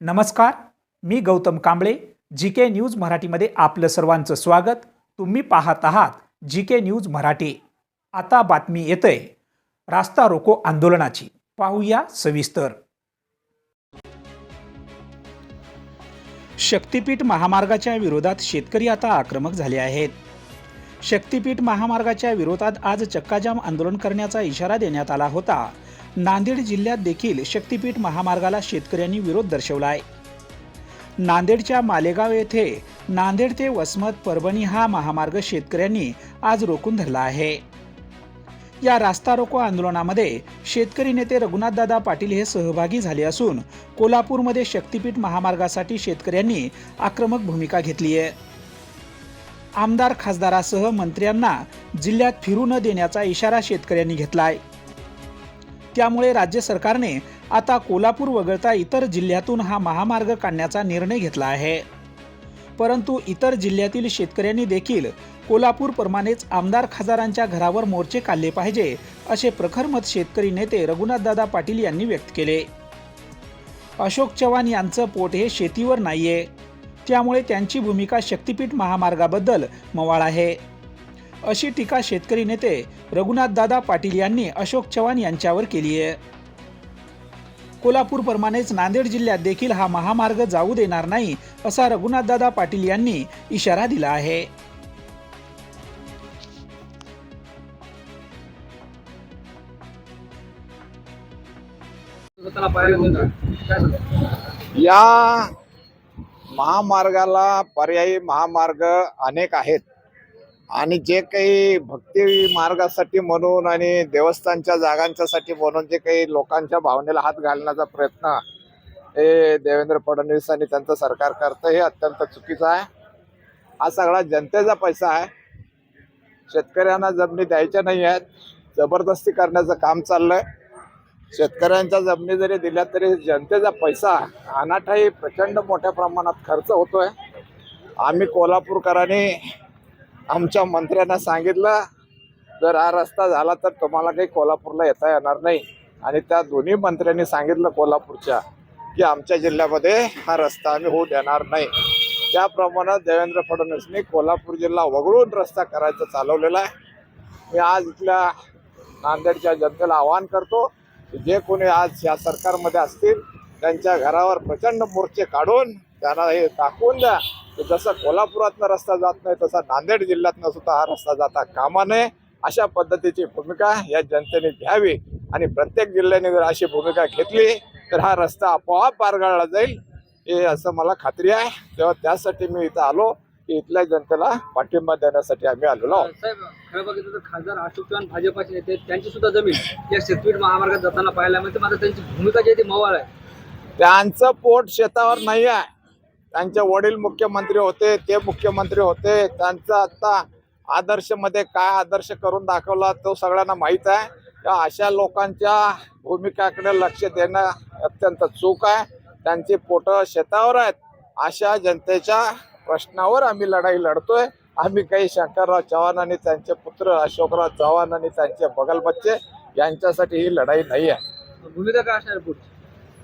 नमस्कार मी Gautam Kamble G K news मराठीमध्ये आपलं सर्वांचं स्वागत. तुम्ही पाहत आहात जी के न्यूज मराठी. आता बातमी येतंय रास्ता रोको आंदोलनाची. पाहूया सविस्तर. शक्तीपीठ महामार्गाच्या विरोधात शेतकरी आता आक्रमक झाले आहेत. शक्तीपीठ महामार्गाच्या विरोधात आज चक्काजाम आंदोलन करण्याचा इशारा देण्यात आला होता. नांदेड जिल्ह्यात देखील शक्तीपीठ महामार्गाला शेतकऱ्यांनी विरोध दर्शवला आहे. नांदेडच्या मालेगाव येथे नांदेड ते वसमत परभणी हा महामार्ग शेतकऱ्यांनी आज रोखून धरला आहे. या रास्ता रोको आंदोलनामध्ये शेतकरी नेते रघुनाथदादा पाटील हे सहभागी झाले असून कोल्हापूरमध्ये शक्तीपीठ महामार्गासाठी शेतकऱ्यांनी आक्रमक भूमिका घेतली आहे. आमदार खासदारासह मंत्र्यांना जिल्ह्यात फिरू न देण्याचा इशारा शेतकऱ्यांनी घेतला आहे त्यामुळे राज्य सरकारने आता कोल्हापूर वगळता इतर जिल्ह्यातून हा महामार्ग काढण्याचा निर्णय घेतला आहे. परंतु इतर जिल्ह्यातील शेतकऱ्यांनी देखील कोल्हापूर प्रमाणेच आमदार खासदारांच्या घरावर मोर्चे काढले पाहिजे असे प्रखर मत शेतकरी नेते रघुनाथदादा पाटील यांनी व्यक्त केले. अशोक चव्हाण यांचं पोट हे शेतीवर नाहीये. त्यामुळे त्यांची भूमिका शक्तीपीठ महामार्गाबद्दल मवाळ आहे. अशी टीका शेतकरी नेते रघुनाथदादा पाटील यांनी अशोक चव्हाण यांच्यावर केली आहे. कोल्हापूरप्रमाणेच नांदेड जिल्ह्यात देखील हा महामार्ग जाऊ देणार नाही असा रघुनाथदादा पाटील यांनी इशारा दिला आहे. या महामार्गाला पर्यायी महामार्ग अनेक आहेत. आणि जे काही भक्ती मार्गासाठी म्हणून आणि देवस्थानच्या जागांच्यासाठी म्हणून जे काही लोकांच्या भावनेला हात घालण्याचा प्रयत्न हे देवेंद्र फडणवीस आणि त्यांचं सरकार करतं हे अत्यंत चुकीचं आहे. हा सगळा जनतेचा पैसा आहे. शेतकऱ्यांना जमिनी द्यायच्या नाही आहेत. जबरदस्ती करण्याचं काम चाललंय. शेतकऱ्यांच्या जमिनी जरी दिल्या तरी जनतेचा पैसा अनाठाही प्रचंड मोठ्या प्रमाणात खर्च होतोय. आम्ही कोल्हापूरकरांनी आमच्या मंत्र्यांना सांगितलं जर हा रस्ता झाला तर तुम्हाला काही कोल्हापूरला येता येणार नाही. आणि त्या दोन्ही मंत्र्यांनी सांगितलं कोल्हापूरच्या की आमच्या जिल्ह्यामध्ये हा रस्ता आम्ही होऊ देणार नाही. त्याप्रमाणे देवेंद्र फडणवीसनी कोल्हापूर जिल्हा वगळून रस्ता करायचं चालवलेला आहे. मी आज इथल्या नांदेडच्या जनतेला आवाहन करतो की जे कोणी आज या सरकारमध्ये असतील त्यांच्या घरावर प्रचंड मोर्चे काढून त्यांना हे दाखवून द्या. जसं कोल्हापुरातनं रस्ता जात नाही तसा नांदेड जिल्ह्यातनं सुद्धा हा रस्ता जाता कामा नये अशा पद्धतीची भूमिका या जनतेने घ्यावी आणि प्रत्येक जिल्ह्याने जर अशी भूमिका घेतली तर हा रस्ता आपोआप पारगाळला जाईल हे असं मला खात्री आहे. तेव्हा त्यासाठी मी इथं आलो की इथल्या जनतेला पाठिंबा देण्यासाठी आम्ही आलेलो आहोत. साहेब खरं बघितलं तर खासदार अशोक चव्हाण भाजपाचे नेते. त्यांची सुद्धा जमीन या शेतपीठ महामार्गात जाताना पाहायला मिळते मात्र त्यांची भूमिका जी आहे ती मवाळ आहे. त्यांचं पोट शेतावर नाही आहे त्यांचे वडील मुख्यमंत्री होते ते मुख्यमंत्री होते. त्यांचा आता आदर्शमध्ये काय आदर्श करून दाखवला तो सगळ्यांना माहीत आहे. त्या अशा लोकांच्या भूमिकाकडे लक्ष देणं अत्यंत चूक आहे. त्यांची पोटं शेतावर आहेत. अशा जनतेच्या प्रश्नावर आम्ही लढाई लढतोय. आम्ही काही शंकरराव चव्हाण आणि त्यांचे पुत्र अशोकराव चव्हाण आणि त्यांचे बगल बच्चे यांच्यासाठी ही लढाई नाही आहे.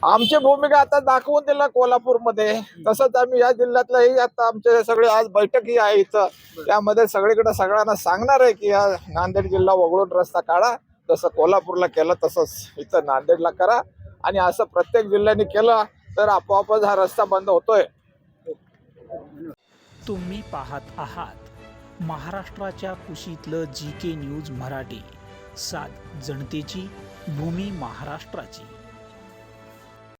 आमची भूमिका आता दाखवून दिला कोल्हापूरमध्ये. तसंच आम्ही या जिल्ह्यातलंही आता आमचे सगळे आज बैठकही आहे इथं. त्यामध्ये सगळीकडे सगळ्यांना सांगणार आहे की या नांदेड जिल्हा वगळून रस्ता काढा. जसं कोल्हापूरला केलं तसंच इथं नांदेडला करा. आणि असं प्रत्येक जिल्ह्याने केलं तर आपोआपच हा रस्ता बंद होतोय. तुम्ही पाहत आहात महाराष्ट्राच्या कुशीतलं जी के न्यूज मराठी. सात जनतेची भूमी महाराष्ट्राची.